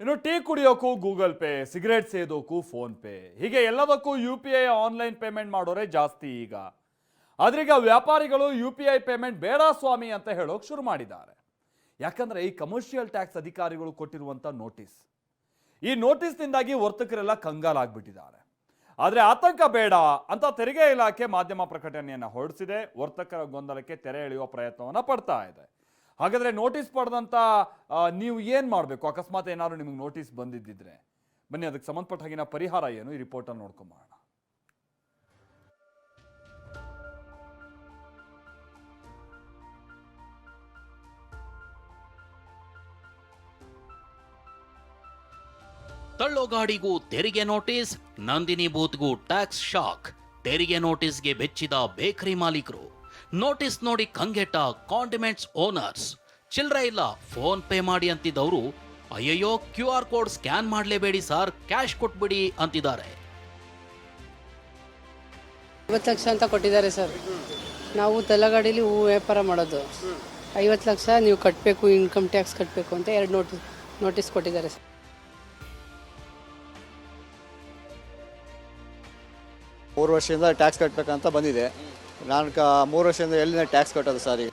ಇನ್ನು ಟೀ ಕುಡಿಯೋಕ್ಕೂ Google Pay, cigarette ಸೇದೋಕ್ಕೂ ಫೋನ್ ಪೇ. ಹೀಗೆ ಎಲ್ಲದಕ್ಕೂ U P I online payment ಮಾಡೋರೆ ಜಾಸ್ತಿ ಈಗ. ಆದ್ರೀಗ ವ್ಯಾಪಾರಿಗಳು ಯು ಪಿ ಐ ಪೇಮೆಂಟ್ ಬೇಡ ಸ್ವಾಮಿ ಅಂತ ಹೇಳೋಕೆ ಶುರು ಮಾಡಿದ್ದಾರೆ. ಯಾಕಂದ್ರೆ ಈ ಕಮರ್ಷಿಯಲ್ ಟ್ಯಾಕ್ಸ್ ಅಧಿಕಾರಿಗಳು ಕೊಟ್ಟಿರುವಂತ ನೋಟಿಸ್ ಈ ನೋಟಿಸ್ನಿಂದಾಗಿ ವರ್ತಕರೆಲ್ಲ ಕಂಗಾಲಾಗ್ಬಿಟ್ಟಿದ್ದಾರೆ ಆದರೆ ಆತಂಕ ಬೇಡ ಅಂತ ತೆರಿಗೆ ಇಲಾಖೆ ಮಾಧ್ಯಮ ಪ್ರಕಟಣೆಯನ್ನು ಹೊರಡಿಸಿದೆ. ವರ್ತಕರ ಗೊಂದಲಕ್ಕೆ ತೆರೆ ಎಳೆಯುವ ಪ್ರಯತ್ನವನ್ನು ಪಡ್ತಾ ಇದೆ. ಹಾಗಾದ್ರೆ ನೋಟಿಸ್ ಪಡೆದಂತ ನೀವು ಏನು ಮಾಡಬೇಕು? ಅಕಸ್ಮಾತ್ ಏನಾದರೂ ನಿಮಗೆ ನೋಟಿಸ್ ಬಂದಿದ್ದಿದ್ರೆ. ಬನ್ನಿ, ಅದಕ್ಕೆ ಸಂಬಂಧಪಟ್ಟ ಹಾಗಿನ ಪರಿಹಾರ ಏನು? ಈ ರಿಪೋರ್ಟನ್ನು ನೋಡ್ಕೊಂಬೋಣ ತಳ್ಳೋ ಗಾಡಿಗೂ ತೆರಿಗೆ ನೋಟಿಸ್ ನಂದಿನಿ ಬೂತ್ಗೂ ಟ್ಯಾಕ್ಸ್ ಶಾಕ್ ತೆರಿಗೆ ನೋಟಿಸ್ಗೆ ಬೆಚ್ಚಿದ ಬೇಕರಿ ಮಾಲೀಕರು. ನೋಟಿಸ್ ನೋಡಿ ಕಂಗೆಟ್ಟ ಕಾಂಡಿಮೆಂಟ್ಸ್ ಓನರ್ಸ್ ಚಿಲ್ಲರೆ ಇಲ್ಲ ಫೋನ್ ಪೇ ಮಾಡಿ ಅಂತಿದ್ದವರು ಅಯ್ಯಯ್ಯೋ ಕ್ಯೂ ಆರ್ ಕೋಡ್ ಸ್ಕ್ಯಾನ್ ಮಾಡಲೇಬೇಡಿ ಸರ್ ಕ್ಯಾಶ್ ಕೊಟ್ಬಿಡಿ ಅಂತಿದ್ದಾರೆ. ಐವತ್ತು ಲಕ್ಷ ಅಂತ ಕೊಟ್ಟಿದ್ದಾರೆ ಸರ್. ನಾವು ತಲಗಾಡಿಲಿ ಹೂ ವ್ಯಾಪಾರ ಮಾಡೋದು. ಐವತ್ತು ಲಕ್ಷ ನೀವು ಕಟ್ಟಬೇಕು ಇನ್ಕಮ್ ಟ್ಯಾಕ್ಸ್ ಕಟ್ಟಬೇಕು ಅಂತ ಎರಡು ನೋಟಿಸ್ ನೋಟಿಸ್ ಕೊಟ್ಟಿದ್ದಾರೆ ಸರ್. ಮೂರು ವರ್ಷದಿಂದ ಟ್ಯಾಕ್ಸ್ ಕಟ್ಟಬೇಕಂತ ಬಂದಿದೆ. ನಾನು ಕ ಮೂರು ವರ್ಷದಿಂದ ಎಲ್ಲಿಂದ ಟ್ಯಾಕ್ಸ್ ಕಟ್ಟೋದು ಸರ್ ಈಗ?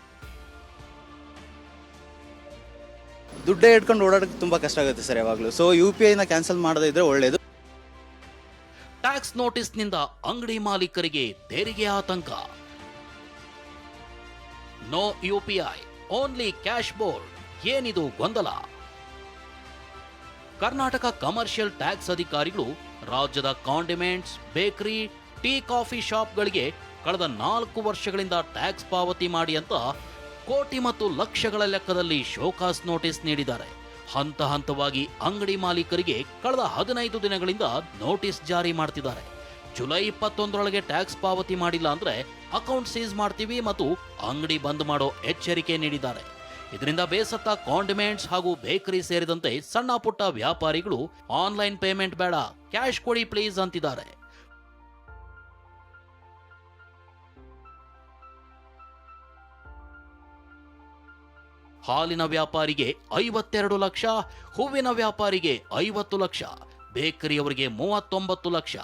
ದುಡ್ಡೇ ಇಟ್ಕೊಂಡು ಓಡಾಡೋಕ್ಕೆ ತುಂಬ ಕಷ್ಟ ಆಗುತ್ತೆ ಸರ್ ಯಾವಾಗಲೂ. ಸೊ ಯು ಪಿ ಐನ ಕ್ಯಾನ್ಸಲ್ ಮಾಡದೇ ಇದ್ರೆ ಒಳ್ಳೆಯದು ಟ್ಯಾಕ್ಸ್ ನೋಟಿಸ್ನಿಂದ ಅಂಗಡಿ ಮಾಲೀಕರಿಗೆ ತೆರಿಗೆ ಆತಂಕ. No UPI only cash board ಏನಿದು ಗೊಂದಲ? ಕರ್ನಾಟಕ ಕಮರ್ಷಿಯಲ್ ಟ್ಯಾಕ್ಸ್ ಅಧಿಕಾರಿಗಳು ರಾಜ್ಯದ ಕಾಂಡಿಮೆಂಟ್ಸ್ ಬೇಕರಿ ಟೀ ಕಾಫಿ ಶಾಪ್ಗಳಿಗೆ ಕಳೆದ ನಾಲ್ಕು ವರ್ಷಗಳಿಂದ ಟ್ಯಾಕ್ಸ್ ಪಾವತಿ ಮಾಡಿ ಅಂತ ಕೋಟಿ ಮತ್ತು ಲಕ್ಷಗಳ ಲೆಕ್ಕದಲ್ಲಿ ಶೋಕಾಸ್ ನೋಟಿಸ್ ನೀಡಿದ್ದಾರೆ. ಹಂತ ಹಂತವಾಗಿ ಅಂಗಡಿ ಮಾಲೀಕರಿಗೆ ಕಳೆದ ಹದಿನೈದು ದಿನಗಳಿಂದ ನೋಟಿಸ್ ಜಾರಿ ಮಾಡ್ತಿದ್ದಾರೆ. ಜುಲೈ ಇಪ್ಪತ್ತೊಂದರೊಳಗೆ ಟ್ಯಾಕ್ಸ್ ಪಾವತಿ ಮಾಡಿಲ್ಲ ಅಂದ್ರೆ ಅಕೌಂಟ್ ಸೀಸ್ ಮಾಡ್ತೀವಿ ಮತ್ತು ಅಂಗಡಿ ಬಂದ್ ಮಾಡೋ ಎಚ್ಚರಿಕೆ ನೀಡಿದ್ದಾರೆ. ಇದರಿಂದ ಬೇಸತ್ತ ಕಾಂಡಿಮೆಂಟ್ಸ್ ಹಾಗೂ ಬೇಕರಿ ಸೇರಿದಂತೆ ಸಣ್ಣ ಪುಟ್ಟ ವ್ಯಾಪಾರಿಗಳು ಆನ್ಲೈನ್ ಪೇಮೆಂಟ್ ಬೇಡ, ಕ್ಯಾಶ್ ಕೊಡಿ ಪ್ಲೀಸ್ ಅಂತಿದ್ದಾರೆ. ಹಾಲಿನ ವ್ಯಾಪಾರಿಗೆ ಐವತ್ತೆರಡು ಲಕ್ಷ, ಹೂವಿನ ವ್ಯಾಪಾರಿಗೆ ಐವತ್ತು ಲಕ್ಷ, ಬೇಕರಿಯವರಿಗೆ ಮೂವತ್ತೊಂಬತ್ತು ಲಕ್ಷ.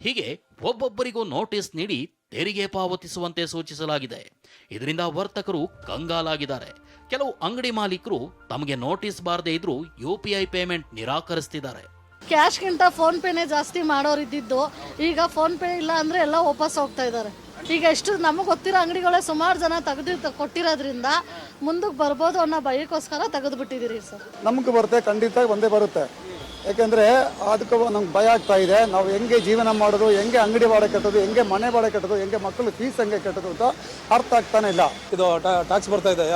ಹೀಗೆ ಒಬ್ಬೊಬ್ಬರಿಗೂ ನೋಟಿಸ್ ನೀಡಿ ತೆರಿಗೆ ಪಾವತಿಸುವಂತೆ ಸೂಚಿಸಲಾಗಿದೆ. ಇದರಿಂದ ವರ್ತಕರು ಕಂಗಾಲಾಗಿದ್ದಾರೆ. ಕೆಲವು ಅಂಗಡಿ ಮಾಲೀಕರು ತಮಗೆ ನೋಟಿಸ್ ಬಾರದೇ ಇದ್ರೂ ಯು ಪಿ ಐ ಪೇಮೆಂಟ್ ನಿರಾಕರಿಸ್ತಿದ್ದಾರೆ. ಕ್ಯಾಶ್ಗಿಂತ ಫೋನ್ ಪೇನೇ ಜಾಸ್ತಿ ಮಾಡೋರು ಇದ್ದಿದ್ದು. ಈಗ ಫೋನ್ ಪೇ ಇಲ್ಲ ಅಂದ್ರೆ ಎಲ್ಲ ವಾಪಸ್ ಹೋಗ್ತಾ ಇದ್ದಾರೆ. ಈಗ ಎಷ್ಟು ನಮಗೆ ಗೊತ್ತಿರೋ ಅಂಗಡಿಗಳೇ ಸುಮಾರು ಜನ ತೆಗೆದು ಕೊಟ್ಟಿರೋದ್ರಿಂದ ಮುಂದಕ್ಕೆ ಬರ್ಬೋದು ಅನ್ನೋ ಭಯಕ್ಕೋಸ್ಕರ ತೆಗೆದು ಬಿಟ್ಟಿದ್ದೀರಿ ಸರ್. ನಮಗೆ ಬರುತ್ತೆ ಖಂಡಿತ ಒಂದೇ ಬರುತ್ತೆ. ಯಾಕೆಂದರೆ ಅದಕ್ಕೆ ನಮ್ಗೆ ಭಯ ಆಗ್ತಾ ಇದೆ. ನಾವು ಹೆಂಗೆ ಜೀವನ ಮಾಡೋದು ಹೆಂಗೆ ಅಂಗಡಿ ಬಾಡ ಕಟ್ಟೋದು ಹೆಂಗೆ ಮನೆ ಬಾಡ ಕಟ್ಟೋದು ಹೆಂಗೆ ಮಕ್ಕಳು ಫೀಸ್ ಹೆಂಗೆ ಕಟ್ಟೋದು ಅಂತ ಅರ್ಥ ಆಗ್ತಾನೆ ಇಲ್ಲ. ಇದು ಟ್ಯಾಕ್ಸ್ ಬರ್ತಾ ಇದೆ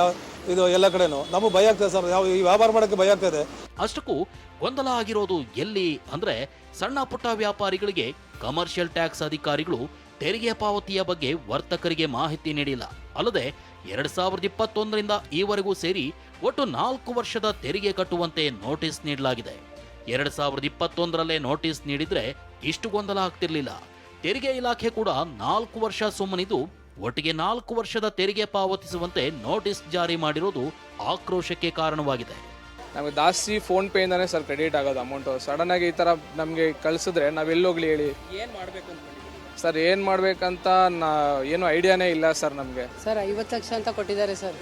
ಇದು ಎಲ್ಲ ಕಡೆನೂ. ನಮಗೆ ಭಯ ಆಗ್ತದೆ ಸರ್. ಯಾವ ಈ ವ್ಯಾಪಾರ ಮಾಡೋಕ್ಕೆ ಭಯ ಆಗ್ತದೆ ಅಷ್ಟಕ್ಕೂ ಗೊಂದಲ ಆಗಿರೋದು ಎಲ್ಲಿ ಅಂದ್ರೆ ಸಣ್ಣ ಪುಟ್ಟ ವ್ಯಾಪಾರಿಗಳಿಗೆ ಕಮರ್ಷಿಯಲ್ ಟ್ಯಾಕ್ಸ್ ಅಧಿಕಾರಿಗಳು ತೆರಿಗೆ ಪಾವತಿಯ ಬಗ್ಗೆ ವರ್ತಕರಿಗೆ ಮಾಹಿತಿ ನೀಡಿಲ್ಲ. ಅಲ್ಲದೆ ಎರಡ್ ಸಾವಿರದ ಇಪ್ಪತ್ತೊಂದರಿಂದ ಈವರೆಗೂ ಸೇರಿ ಒಟ್ಟು ನಾಲ್ಕು ವರ್ಷದ ತೆರಿಗೆ ಕಟ್ಟುವಂತೆ ನೋಟಿಸ್ ನೀಡಲಾಗಿದೆ. ಎರಡ್ ಸಾವಿರದ ಇಪ್ಪತ್ತೊಂದರಲ್ಲೇ ನೋಟಿಸ್ ನೀಡಿದ್ರೆ ಇಷ್ಟು ಗೊಂದಲ ಆಗ್ತಿರ್ಲಿಲ್ಲ. ತೆರಿಗೆ ಇಲಾಖೆ ಕೂಡ ನಾಲ್ಕು ವರ್ಷ ಸುಮ್ಮನಿದ್ದು ಒಟ್ಟಿಗೆ ನಾಲ್ಕು ವರ್ಷದ ತೆರಿಗೆ ಪಾವತಿಸುವಂತೆ ನೋಟಿಸ್ ಜಾರಿ ಮಾಡಿರೋದು ಆಕ್ರೋಶಕ್ಕೆ ಕಾರಣವಾಗಿದೆ. ನಮಗೆ ಜಾಸ್ತಿ ಫೋನ್ ಪೇಯಿಂದಾನೇ ಸರ್ ಕ್ರೆಡಿಟ್ ಆಗೋದು ಅಮೌಂಟು ಸಡನ್ನಾಗಿ ಈ ಥರ ನಮಗೆ ಕಳಿಸಿದ್ರೆ ನಾವು ಎಲ್ಲೋಗ್ಲಿ ಹೇಳಿ. ಸರ್ ಏನು ಮಾಡಬೇಕಂತ ನಾ ಏನು ಐಡಿಯಾನೇ ಇಲ್ಲ ಸರ್ ನಮಗೆ. ಸರ್ ಐವತ್ತು ಲಕ್ಷ ಅಂತ ಕೊಟ್ಟಿದ್ದಾರೆ ಸರ್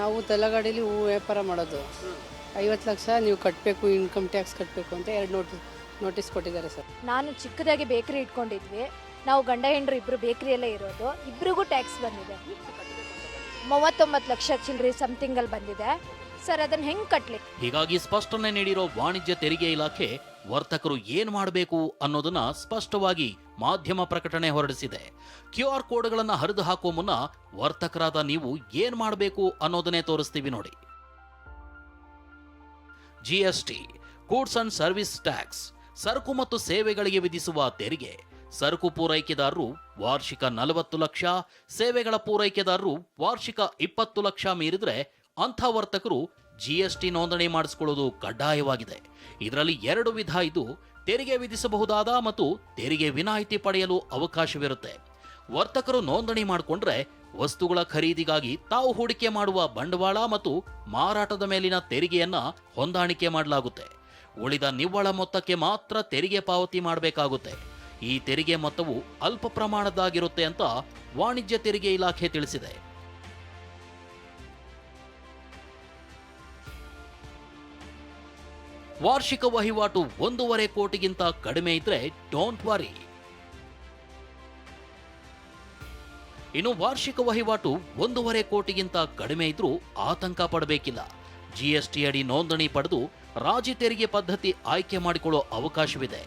ನಾವು ತಲಗಾಡಿಲಿ ಹೂ ವ್ಯಾಪಾರ ಮಾಡೋದು. ಐವತ್ತು ಲಕ್ಷ ನೀವು ಕಟ್ಟಬೇಕು ಇನ್ಕಮ್ ಟ್ಯಾಕ್ಸ್ ಕಟ್ಟಬೇಕು ಅಂತ ಎರಡು ನೋಟಿಸ್ ನೋಟಿಸ್ ಕೊಟ್ಟಿದ್ದಾರೆ ಸರ್ ನಾನು ಚಿಕ್ಕದಾಗಿ ಬೇಕರಿ ಇಟ್ಕೊಂಡಿದ್ವಿ. ನಾವು ಗಂಡ ಹೆಂಡ್ರು ಇಬ್ಬರು ಬೇಕರಿಯಲ್ಲೇ ಇರೋದು. ಇಬ್ರಿಗೂ ಟ್ಯಾಕ್ಸ್ ಬಂದಿದೆ. ಮೂವತ್ತೊಂಬತ್ತು ಲಕ್ಷ ಚಿಲ್ಲರಿ ಸಮಥಿಂಗಲ್ಲಿ ಬಂದಿದೆ. ಸರ್, ಅದನ್ನ ಹೆಂಗ್ ಕಟ್ಲಿ? ಹೀಗಾಗಿ ಸ್ಪಷ್ಟನೆ ನೀಡಿರೋ ವಾಣಿಜ್ಯ ತೆರಿಗೆ ಇಲಾಖೆ ವರ್ತಕರು ಏನ್ ಮಾಡಬೇಕು ಅನ್ನೋದನ್ನ ಸ್ಪಷ್ಟವಾಗಿ ಮಾಧ್ಯಮ ಪ್ರಕಟಣೆ ಹೊರಡಿಸಿದೆ. ಕ್ಯೂ ಆರ್ ಕೋಡ್ಗಳನ್ನ ಹರಿದು ಹಾಕುವ ಮುನ್ನ ವರ್ತಕರಾದ ನೀವು ಏನ್ ಮಾಡಬೇಕು ಅನ್ನೋದನ್ನೇ ತೋರಿಸ್ತೀವಿ ನೋಡಿ. GST goods and service tax, ಸರಕು ಮತ್ತು ಸೇವೆಗಳಿಗೆ ವಿಧಿಸುವ ತೆರಿಗೆ, ಸರಕು ಪೂರೈಕೆದಾರರು ವಾರ್ಷಿಕ ನಲವತ್ತು ಲಕ್ಷ, ಸೇವೆಗಳ ಪೂರೈಕೆದಾರರು ವಾರ್ಷಿಕ ಇಪ್ಪತ್ತು ಲಕ್ಷ ಮೀರಿದ್ರೆ ಅಂಥ ವರ್ತಕರು ಜಿ ಎಸ್ ಟಿ ನೋಂದಣಿ ಮಾಡಿಸಿಕೊಳ್ಳುವುದು ಕಡ್ಡಾಯವಾಗಿದೆ. ಇದರಲ್ಲಿ ಎರಡು ವಿಧ ಇದು ತೆರಿಗೆ ವಿಧಿಸಬಹುದಾದ ಮತ್ತು ತೆರಿಗೆ ವಿನಾಯಿತಿ ಪಡೆಯಲು ಅವಕಾಶವಿರುತ್ತೆ. ವರ್ತಕರು ನೋಂದಣಿ ಮಾಡಿಕೊಂಡ್ರೆ ವಸ್ತುಗಳ ಖರೀದಿಗಾಗಿ ತಾವು ಹೂಡಿಕೆ ಮಾಡುವ ಬಂಡವಾಳ ಮತ್ತು ಮಾರಾಟದ ಮೇಲಿನ ತೆರಿಗೆಯನ್ನ ಹೊಂದಾಣಿಕೆ ಮಾಡಲಾಗುತ್ತೆ. ಉಳಿದ ನಿವ್ವಳ ಮೊತ್ತಕ್ಕೆ ಮಾತ್ರ ತೆರಿಗೆ ಪಾವತಿ ಮಾಡಬೇಕಾಗುತ್ತೆ. ಈ ತೆರಿಗೆ ಮೊತ್ತವು ಅಲ್ಪ ಪ್ರಮಾಣದ್ದಾಗಿರುತ್ತೆ ಅಂತ ವಾಣಿಜ್ಯ ತೆರಿಗೆ ಇಲಾಖೆ ತಿಳಿಸಿದೆ. ವಾರ್ಷಿಕ ವಹಿವಾಟು ಒಂದೂವರೆ ಕೋಟಿಗಿಂತ ಕಡಿಮೆ ಇದ್ರೆ ಡೋಂಟ್ ವರಿ ಇನ್ನು ವಾರ್ಷಿಕ ವಹಿವಾಟು ಒಂದೂವರೆ ಕೋಟಿಗಿಂತ ಕಡಿಮೆ ಇದ್ರೂ ಆತಂಕ ಪಡಬೇಕಿಲ್ಲ. ಜಿಎಸ್ಟಿ ಅಡಿ ನೋಂದಣಿ ಪಡೆದು ರಾಜಿ ತೆರಿಗೆ ಪದ್ಧತಿ ಆಯ್ಕೆ ಮಾಡಿಕೊಳ್ಳೋ ಅವಕಾಶವಿದೆ.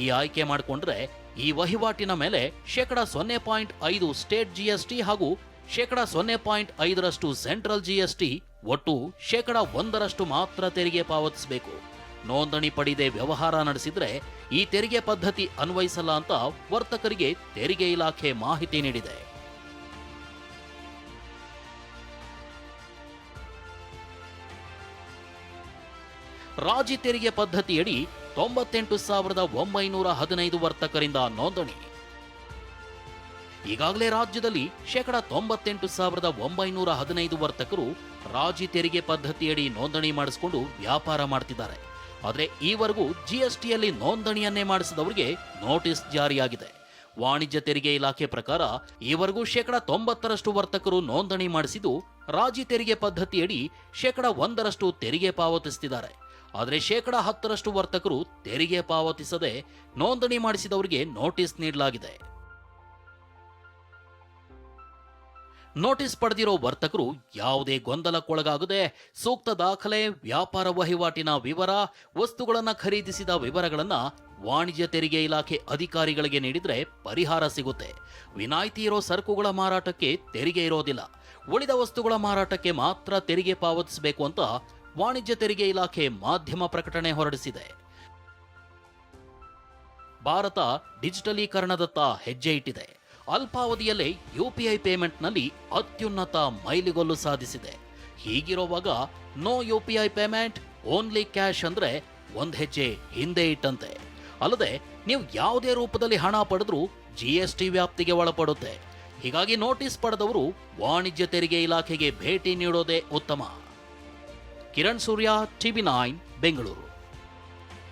ಈ ಆಯ್ಕೆ ಮಾಡಿಕೊಂಡ್ರೆ ಈ ವಹಿವಾಟಿನ ಮೇಲೆ ಶೇಕಡ ಸೊನ್ನೆ ಪಾಯಿಂಟ್ ಐದು ಸ್ಟೇಟ್ ಜಿಎಸ್ಟಿ ಹಾಗೂ ಶೇಕಡ ಸೊನ್ನೆ ಪಾಯಿಂಟ್ ಐದರಷ್ಟು ಸೆಂಟ್ರಲ್ ಜಿಎಸ್ಟಿ ಒಟ್ಟು ಶೇಕಡ ಒಂದರಷ್ಟು ಮಾತ್ರ ತೆರಿಗೆ ಪಾವತಿಸಬೇಕು. ನೋಂದಣಿ ಪಡೆದೇ ವ್ಯವಹಾರ ನಡೆಸಿದ್ರೆ ಈ ತೆರಿಗೆ ಪದ್ಧತಿ ಅನ್ವಯಿಸಲ್ಲ ಅಂತ ವರ್ತಕರಿಗೆ ತೆರಿಗೆ ಇಲಾಖೆ ಮಾಹಿತಿ ನೀಡಿದೆ. ರಾಜಿ ತೆರಿಗೆ ಪದ್ಧತಿಯಡಿ ತೊಂಬತ್ತೆಂಟು ಸಾವಿರದ ಒಂಬೈನೂರ ಹದಿನೈದು ವರ್ತಕರಿಂದ ನೋಂದಣಿ. ಈಗಾಗಲೇ ರಾಜ್ಯದಲ್ಲಿ ಶೇಕಡ ತೊಂಬತ್ತೆಂಟು ಸಾವಿರದ ಒಂಬೈನೂರ ಹದಿನೈದು ವರ್ತಕರು ರಾಜಿ ತೆರಿಗೆ ಪದ್ಧತಿಯಡಿ ನೋಂದಣಿ ಮಾಡಿಸಿಕೊಂಡು ವ್ಯಾಪಾರ ಮಾಡ್ತಿದ್ದಾರೆ. ಆದರೆ ಈವರೆಗೂ ಜಿಎಸ್ಟಿಯಲ್ಲಿ ನೋಂದಣಿಯನ್ನೇ ಮಾಡಿಸಿದವರಿಗೆ ನೋಟಿಸ್ ಜಾರಿಯಾಗಿದೆ. ವಾಣಿಜ್ಯ ತೆರಿಗೆ ಇಲಾಖೆ ಪ್ರಕಾರ ಈವರೆಗೂ ಶೇಕಡ ತೊಂಬತ್ತರಷ್ಟು ವರ್ತಕರು ನೋಂದಣಿ ಮಾಡಿಸಿದ್ದು ರಾಜಿ ತೆರಿಗೆ ಪದ್ಧತಿಯಡಿ ಶೇಕಡ ಒಂದರಷ್ಟು ತೆರಿಗೆ ಪಾವತಿಸುತ್ತಿದ್ದಾರೆ ಆದರೆ ಶೇಕಡ ಹತ್ತರಷ್ಟು ವರ್ತಕರು ತೆರಿಗೆ ಪಾವತಿಸದೆ ನೋಂದಣಿ ಮಾಡಿಸಿದವರಿಗೆ ನೋಟಿಸ್ ನೀಡಲಾಗಿದೆ. ನೋಟಿಸ್ ಪಡೆದಿರೋ ವರ್ತಕರು ಯಾವುದೇ ಗೊಂದಲಕ್ಕೊಳಗಾಗದೆ ಸೂಕ್ತ ದಾಖಲೆ, ವ್ಯಾಪಾರ ವಹಿವಾಟಿನ ವಿವರ, ವಸ್ತುಗಳನ್ನು ಖರೀದಿಸಿದ ವಿವರಗಳನ್ನ ವಾಣಿಜ್ಯ ತೆರಿಗೆ ಇಲಾಖೆ ಅಧಿಕಾರಿಗಳಿಗೆ ನೀಡಿದರೆ ಪರಿಹಾರ ಸಿಗುತ್ತೆ. ವಿನಾಯಿತಿ ಇರೋ ಸರಕುಗಳ ಮಾರಾಟಕ್ಕೆ ತೆರಿಗೆ ಇರೋದಿಲ್ಲ. ಉಳಿದ ವಸ್ತುಗಳ ಮಾರಾಟಕ್ಕೆ ಮಾತ್ರ ತೆರಿಗೆ ಪಾವತಿಸಬೇಕು ಅಂತ ವಾಣಿಜ್ಯ ತೆರಿಗೆ ಇಲಾಖೆ ಮಾಧ್ಯಮ ಪ್ರಕಟಣೆ ಹೊರಡಿಸಿದೆ. ಭಾರತ ಡಿಜಿಟಲೀಕರಣದತ್ತ ಹೆಜ್ಜೆ ಇಟ್ಟಿದೆ. ಅಲ್ಪಾವಧಿಯಲ್ಲೇ ಐ ಪೇಮೆಂಟ್ನಲ್ಲಿ ಅತ್ಯುನ್ನತ ಮೈಲಿಗಲ್ಲು ಸಾಧಿಸಿದೆ. ಹೀಗಿರುವಾಗ no U P I payment, only cash ಅಂದರೆ ಒಂದು ಹೆಜ್ಜೆ ಹಿಂದೆ ಇಟ್ಟಂತೆ. ಅಲ್ಲದೆ ನೀವು ಯಾವುದೇ ರೂಪದಲ್ಲಿ ಹಣ ಪಡೆದರೂ ಜಿ ಎಸ್ ಟಿ ವ್ಯಾಪ್ತಿಗೆ ಒಳಪಡುತ್ತೆ. ಹೀಗಾಗಿ ನೋಟಿಸ್ ಪಡೆದವರು ವಾಣಿಜ್ಯ ತೆರಿಗೆ ಇಲಾಖೆಗೆ ಭೇಟಿ ನೀಡೋದೇ ಉತ್ತಮ. Kiran Surya TV nine, Bengaluru.